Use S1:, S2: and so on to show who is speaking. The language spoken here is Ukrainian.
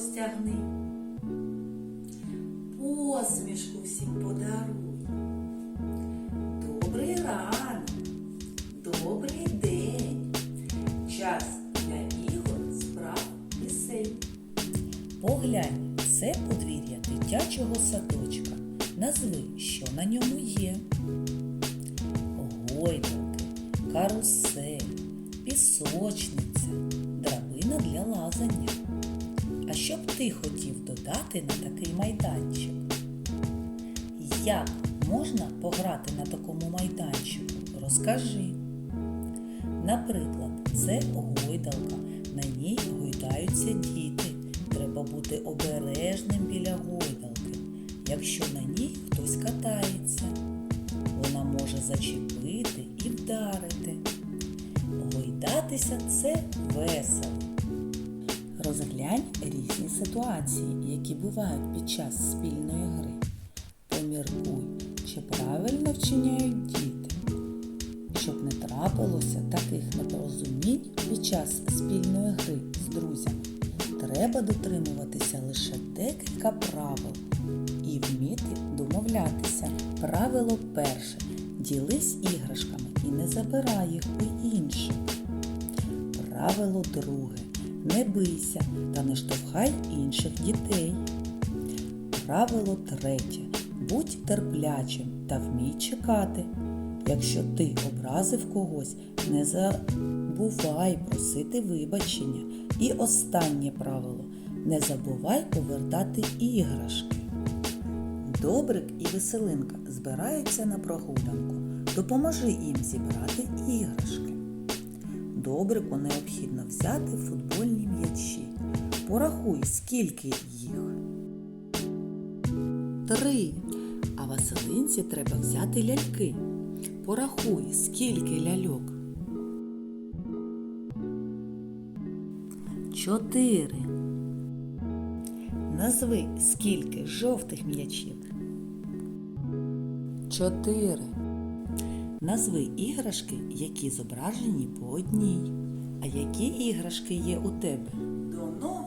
S1: простягни. Посмішку всім подаруй. Добрий ранок, добрий день. Час для ігор, справ пісень.
S2: Поглянь, це подвір'я дитячого садочка. Назви, що на ньому є. Гойдалки, карусель, пісочниця, драбина для лазання. Що б ти хотів додати на такий майданчик? Як можна пограти на такому майданчику? Розкажи. Наприклад, це гойдалка. На ній гойдаються діти. Треба бути обережним біля гойдалки. Якщо на ній хтось катається, вона може зачепити і вдарити. Гойдатися це весело. Розглянь різні ситуації, які бувають під час спільної гри. Поміркуй, чи правильно вчиняють діти щоб не трапилося таких непорозумінь під час спільної гри з друзями, треба дотримуватися лише декілька правил і вміти домовлятися. Правило перше. Ділись іграшками і не забирай їх у інших. Правило друге. Не бийся та не штовхай інших дітей. Правило третє. Будь терплячим та вмій чекати. Якщо ти образив когось, не забувай просити вибачення. І останнє правило не забувай повертати іграшки. Добрик і веселинка збираються на прогулянку. Допоможи їм зібрати іграшки. Добрику необхідно взяти футбольні м'ячі. Порахуй, скільки їх. Три. А Василинці треба взяти ляльки. Порахуй, скільки ляльок. Чотири. Назви, скільки жовтих м'ячів. Чотири. Назви іграшки, які зображені по одній. А які іграшки є у тебе?
S1: До